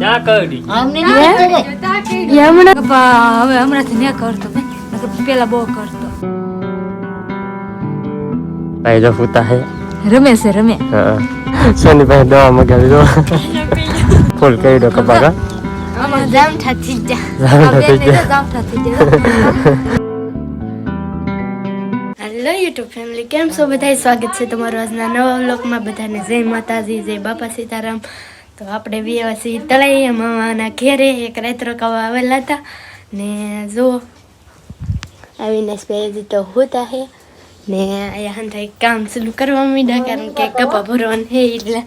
ચા કડી અમને નહીં ખબર. એ હમણાં હવે હમણાંથી ને કરતો બે પેલા બહુ કરતો. ભાઈ જો ફૂતા હે. રમે છે રમે. સોની પાસે દવા મગાવી દો. ફૂલ કરી દો કપા જામ થાતી જા જામ થાતી જા. જામ થાતી જા હેલો યુટ્યુબ ફેમિલી કેમ છો? બધા સ્વાગત છે તમારું આજના નવા વ્લોગમાં. બધાને જય માતાજી જય બાપા સીતારામ. તો આપણે બે પછી તળાઈ મામાના ઘેરે એક રાત રોકાવા આવેલા હતા. ને જુઓ આવીને સ્પેજ તો હોતા હે. ને અહીંયા એક કામ શરૂ કરવા માંડ્યા કારણ કે કપા ભરવાનું હે એટલે.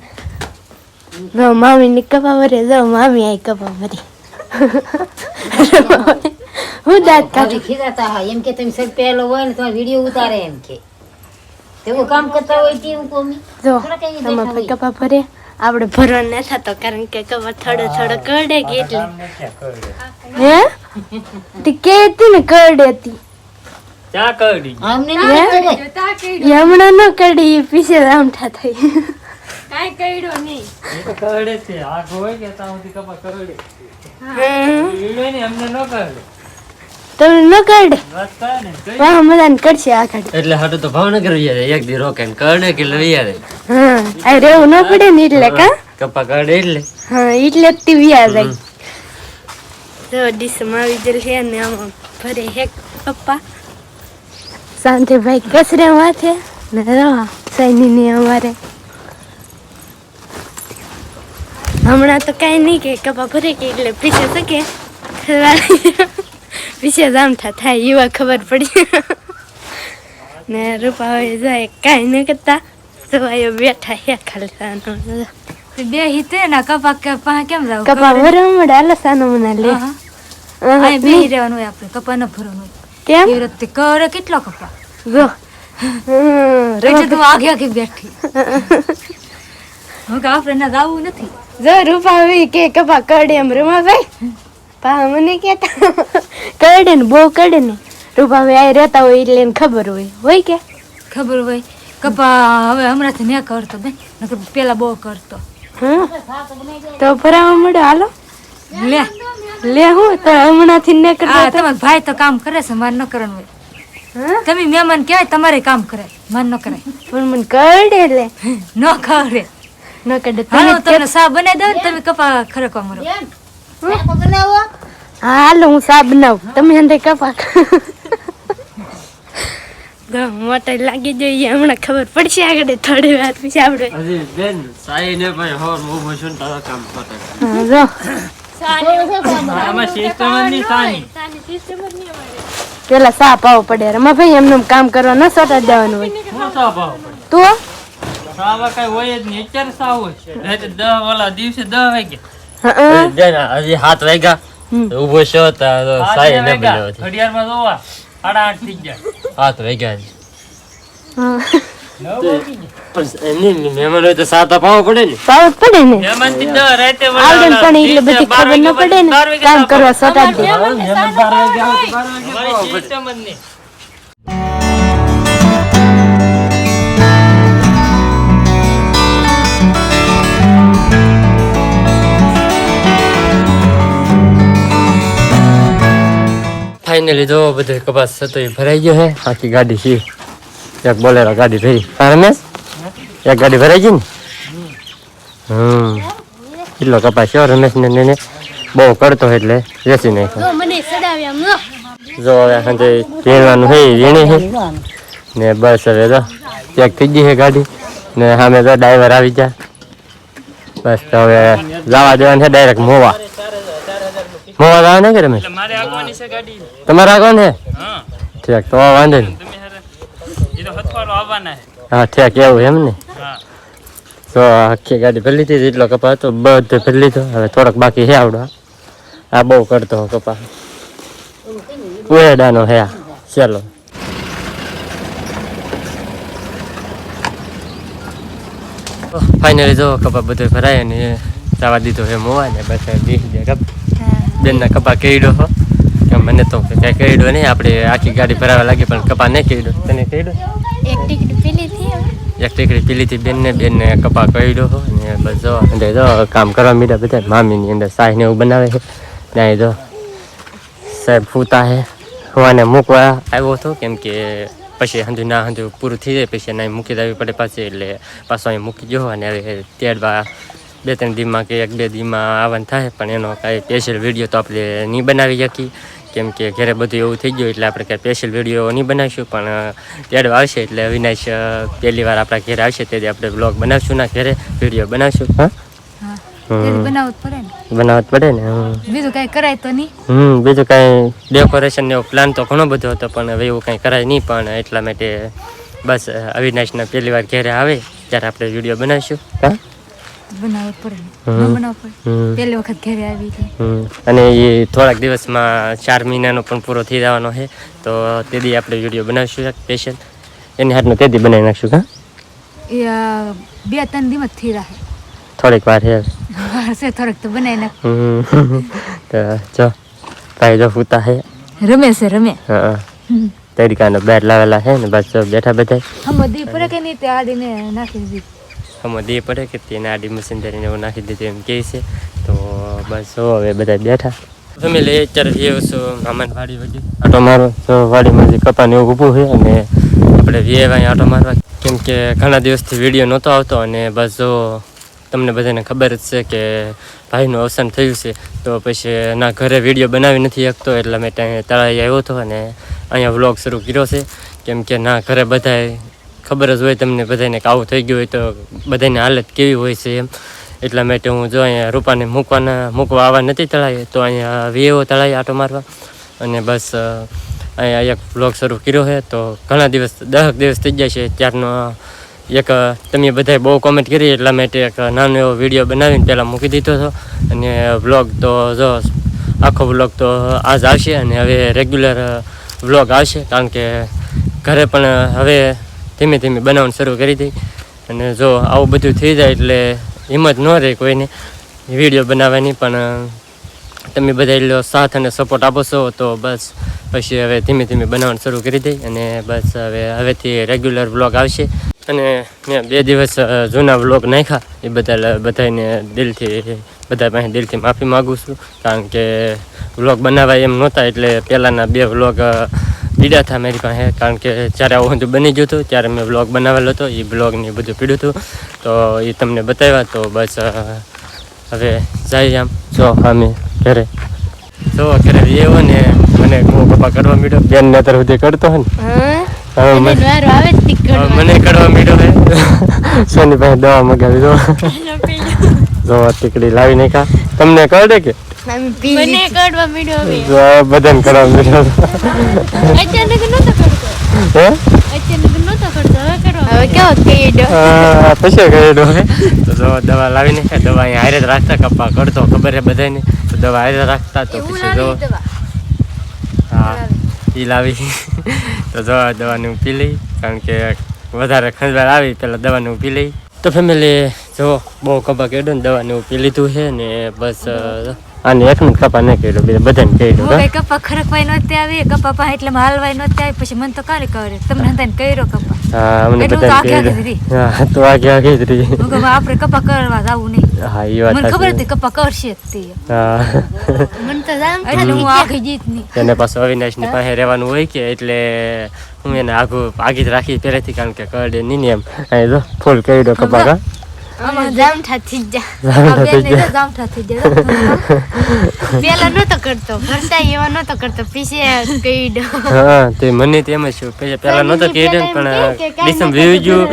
જો મામીને કપા ભરે જો મામી આ કપા ભરી. હું દાંત કાઢી. ખીજાતા હા એમ કે તમે સર પહેલો હોય ને તો વીડિયો ઉતારે એમ કે. તેવું કામ કરતા હોય તેવું કોમી? જો ભાઈ કપા ભરે. આપણે ભરવા ન થતો કારણ કે કપા થોડો થોડો કરડે કે એટલે. હે? તે કેતી ને કરડે હતી. નહીં હમણાં ન કરડી પીછે રામઠા થઈ. કરડે છે. આગ હોય કે સુધી કપા કરડે. હમ. ઈડો ને અમને ન કરડે. તમે ન કરડે વાહ કરશે આ એટલે હાટું તો ભાવનગર વિયારે એક દી રોકાઈને કરડે કે વિયારે હા આ રેવું ન પડે ને એટલે કા? કપ્પા કરડે એટલે. હા એટલે જ તે જાય. જો ડીશમાં આવી ગયેલ છે ને આમાં ભરે હે પપ્પા. સાંજે ભાઈ કસરે માથે ને રવા સૈની ની અમારે. હમણાં તો કાંઈ નહીં કે કપા ભરે કે એટલે પીછે શકે પીછે જામઠા થાય એવા ખબર પડી. ને રૂપા હોય જાય કાંઈ ન કરતા. સવાયો બેઠા હે ખાલી બે હિતે ના કપા કે પા કેમ જાવ? કપા ભરવા મળે આલો મના લે આ બે રહેવાનું આપણે. કપા ન ભરવાનું કેમ? વિરત રીતે કરે કેટલો કપા? જો. હમ, તો આગે આગે બેઠી. હું કે આપણે ના જાવું નથી. જો રૂપા આવી કે કપા કડે એમ રમા ભાઈ પા મને કહેતા કરડે ને બહુ કરડે ને. રૂપા ભાઈ આ રહેતા હોય એટલે એને ખબર હોય. હોય કે? ખબર હોય. કપા હવે હમણાંથી ને કરતો બે નકર પેલા બહુ કરતો. હા તો ભરાવા મળે હાલો. લે. લે હું તો હમણાંથી ને કરતો કરતા ભાઈ તો કામ કરે છે મારે ન કરવાનું હોય. તમે મહેમાન કહેવાય તમારે કામ કરે. મન ન કરાય. પણ મને કરડે લે ન કરે ન કરડે. હાલો તમે તમને સા બનાવી દઉં ને તમે કપા ખરકવા તો બનાવો હા હાલો હું સા બનાવું. તમે અંદર કપા જો મોટર લાગી જોઈએ હમણાં ખબર પડશે આગળ થોડી વાર પછી આપણે. બેન સાઈ ને ભાઈ હોર ઊભો છું ને તારા કામ પતે. હા, જો. પેલા સા પાવો પડે રમા ભાઈ એમને એમ કામ કરવા ન સોટા દેવાનું હોય. તો સાવા કઈ હોય જ નહીં. અત્યારે સાવ હોય રાતે દહ દિવસે દહ વાગ્યા. હા હજી હાથ વાગ્યા. ઊભો છો તો સાઈ ને. બોલ્યો ઘડિયાળમાં જોવા. સાડા આઠ થઈ ગયા. હાથ વાગ્યા મહેમાન હોય તો સાત અપાવવો પડે ને. પાવો પડે ને? મહેમાનથી દહ રાતે આવડે પણ એટલે બધી ખબર ન પડે ને. કામ કરવા સોટા દે. મહેમાન વાગ્યા વાગ્યા ફાઇનલી જો બધો કપાસ હતો એ ભરાઈ ગયો હે. આખી ગાડી છે. એક બોલેરો ગાડી ભરી. રમેશ એક ગાડી ભરાઈ ગઈ ને? હમ. કેટલો કપાસ છે રમેશ ને ને બહુ કરતો એટલે વેચી નાખ્યો. જો હવે સાંજે વીણવાનું છે વીણી છે ને બસ હવે તો ચેક થઈ ગઈ છે ગાડી. ને સામે તો ડ્રાઈવર આવી જાય બસ તો હવે જવા દેવાનું છે ડાયરેક્ટ મોવા. મોવા જવા ને કે એટલે મારે આગવાની છે ગાડી. તમારા કોણ છે હા. ઠીક તો વાંધો નહીં. તમે એ તો હથવારો આવવાના છે. હા ઠીક એવું એમ ને? હા. તો આખી ગાડી ભરી લીધી એટલો કપા હતો બધું ભરી લીધો. હવે થોડોક બાકી છે આવડો. આ બહુ કરતો કપા ઉએડાનો હે ચાલો. ફાઇનલી જો કપા બધો ભરાય ને જવા દીધો હે મોવા ને બસ બેસી જાય કપ બેનના કપા કેડ્યો હો. કે મને તો કઈ કેડ્યો નહીં આપણે આખી ગાડી ભરાવા લાગી પણ કપા નહીં કેડ્યો તને કેડ્યો એક ટીકડી પીલી થી એક ટીકડી પી લીધી બેનને બેનને કપા કર્યો અને બસ જો અંદર જો કામ કરવા મીડા બધા મામીની અંદર સાહીને એવું બનાવે છે. ત્યાં જો સાહેબ ફૂતા હે હું આને મૂકવા આવ્યો હતો કેમ કે પછી હંધુ ના હંધુ પૂરું થઈ જાય પછી એને મૂકી દેવી પડે પાછી એટલે પાછો અહીં મૂકી ગયો અને તેડવા બે ત્રણ દીમાં કે એક બે દીમાં આવવાનું થાય પણ એનો કાંઈ સ્પેશિયલ વીડિયો તો આપણે નહીં બનાવી શકીએ. કેમ કે ઘરે બધું એવું થઈ ગયું એટલે આપણે કાંઈ સ્પેશિયલ વીડિયો નહીં બનાવીશું પણ તેડવા આવશે એટલે અવિનાશ પહેલી વાર આપણા ઘરે આવશે તેથી આપણે બ્લોગ બનાવશું ના ઘરે વીડિયો બનાવશું. હા? બનાવત પડે ને. પડે ને બીજું કઈ કરાય તો નહીં? હમ બીજું કાંઈ ડેકોરેશન એવો પ્લાન તો ઘણો બધો હતો પણ હવે એવું કઈ કરાય નહીં પણ એટલા માટે બસ અવિનાશના પહેલી વાર ઘરે આવે ત્યારે આપણે વીડિયો બનાવીશું. હા? અને એ થોડાક દિવસમાં ચાર મહિનાનો પણ પૂરો થઈ જવાનો છે. તો તે દી આપણે વીડિયો બનાવીશું સ્પેશિયલ એની હાથનો તે દી બનાવી નાખશું હા બે ત્રણ દિવસ થઈ રહે થોડીક વાર છે. હશે થોડીક તો બનાવી નાખ. તો જો ભાઈ જો ફૂતા છે. રમે છે રમે. હા તરીકાનો બેટ લાવેલા છે ને બસ બેઠા બેઠા બધા હમ દી પડે કે નહીં તે આડીને નાખી દીધી. આમાં દે પડે કે તેને આડી મશીન ધરીને એવું નાખી દીધું એમ કહે છે. તો બસ હવે બધા બેઠા. ફેમિલી અત્યારે જેવું છો મામાની વાડી વગી. આટો મારો તો વાડીમાંથી કપાને એવું ઊભું છે અને આપણે વેવાય આટો મારવા. કેમ કે ઘણા દિવસથી વીડિયો નહોતો આવતો અને બસ, જો, તમને બધાને ખબર જ છે કે ભાઈનું અવસાન થયું છે. તો પછી ના ઘરે વીડિયો બનાવી નથી શકતો, એટલે મેં ત્યાં તળાઈ આવ્યો હતો અને અહીંયા વ્લોગ શરૂ કર્યો છે. કેમ કે ના, ઘરે બધાય ખબર જ હોય તમને બધાને કે આવું થઈ ગયું હોય તો બધાની હાલત કેવી હોય છે એમ. એટલા માટે હું જો અહીંયા રૂપાને મૂકવાના, મૂકવા આવવા નથી તળાય તો અહીંયા વીએઓ તળાય આટો મારવા. અને બસ અહીંયા એક વ્લોગ શરૂ કર્યો છે, તો ઘણા દિવસ દહક દિવસ થઈ જાય છે. ત્યારનો એક, તમે બધાએ બહુ કોમેન્ટ કરી, એટલા માટે એક નાનો એવો વીડિયો બનાવીને પહેલાં મૂકી દીધો હતો. અને વ્લોગ તો જો, આખો વ્લોગ તો આજ આવશે, અને હવે રેગ્યુલર વ્લોગ આવશે, કારણ કે ઘરે પણ હવે ધીમે ધીમે બનાવવાનું શરૂ કરી દઈ. અને જો આવું બધું થઈ જાય એટલે હિંમત ન રહે કોઈને વીડિયો બનાવવાની, પણ તમે બધા એટલો સાથ અને સપોર્ટ આપો તો બસ પછી હવે ધીમે ધીમે બનાવવાનું શરૂ કરી દઈ અને બસ હવે, હવેથી રેગ્યુલર વ્લોગ આવશે. અને મેં બે દિવસ જૂના વ્લોગ નાખ્યા. એ બધા બધાને દિલથી, બધા પાસે દિલથી માફી માગું છું. કારણ કે વ્લોગ બનાવવા એમ નહોતા એટલે પહેલાંના બે વ્લોગ પીડા હતા મારી પાસે કારણ કે જ્યારે આવું બધું બની ગયું હતું ત્યારે મેં બ્લોગ બનાવેલો હતો એ બ્લોગ ને એ બધું પીડ્યું હતું. તો એ તમને બતાવ્યા તો બસ હવે જાય આમ. જો અમે ઘરે. જો ઘરે એવો ને મને હું પપ્પા કરવા મીડ્યો બેન ને અત્યારે સુધી કરતો હોય ને. મને- કરવા. મીડ્યો હે. સોની પાસે દવા મગાવી દો. જો ટીકડી લાવી નાખા તમને કહે કે? મને કાઢવા માંડ્યો હવે. જો આ બધાને અચાનક નતો કરતો. હે? અચાનક નતો કરતો. હવે કરવા હવે કેવો કઈડો આ પછી કર્યો તો જો દવા લાવીને દવા અહીંયા હારે જ રાખતા કપ્પા કરતો ખબર હે બધાને તો દવા હારે જ રાખતા તો પછી જો હા એ લાવી તો જો દવાનું પી લઈ કારણ કે વધારે ખંજવાળ આવી પેલા દવાનું પી લઈ. તો ફેમિલી જો બહુ કપા કેડો ને દવાને પી લીધું છે ને બસ આને એકનું કપા નહીં કર્યો બીજા બધાને કર્યો હું? કઈ કપા ખરકવાય નહોતી આવી કપા પાસે એટલે હાલવાય નહોતી આવી પછી મને તો કાલે કરે તમને હંતાને કર્યો કપા. હા અમને બધા કર્યો. હા તો આ આગે જ રહી હું કહું આપણે કપા કરવા જાવું નહીં. હા એ વાત મને ખબર હતી કપા કરશે તે. હા. મને તો જામ એટલે હું આખી જીત નહીં. એને પાછો અવિનાશની પાસે રહેવાનું હોય કે એટલે હું એને આગું આગી જ રાખી પહેલેથી કારણ કે કરડે નહીં એમ. અહીં જો ફૂલ કર્યો દો કપા કા આમાં જામ થાથી જ આ બેનને તો જામઠા થઈ પેલા નતો કરતો કરતા એવા નતો કરતો પીછે કઈડો હા તે મને તેમ જ પેલા નતો નહોતો પણ ડિસમ વીવી ગયું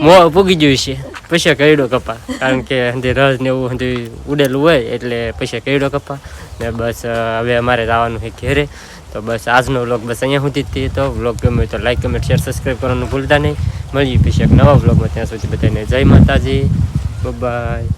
મો પૂગી ગયું છે પછી કરડો કપા. કારણ કે હંધી રસ ને એવું હંધી ઉડેલું હોય એટલે પછી કરડો કપા. ને બસ હવે અમારે જવાનું છે ઘેરે. તો બસ આજનો વ્લોગ બસ અહીંયા સુધી જ તો. વ્લોગ ગમે તો લાઈક કમેન્ટ શેર સબસ્ક્રાઈબ કરવાનું ભૂલતા નહીં. મળીએ પછી એક નવા વ્લોગમાં. ત્યાં સુધી બધાને જય માતાજી. બાય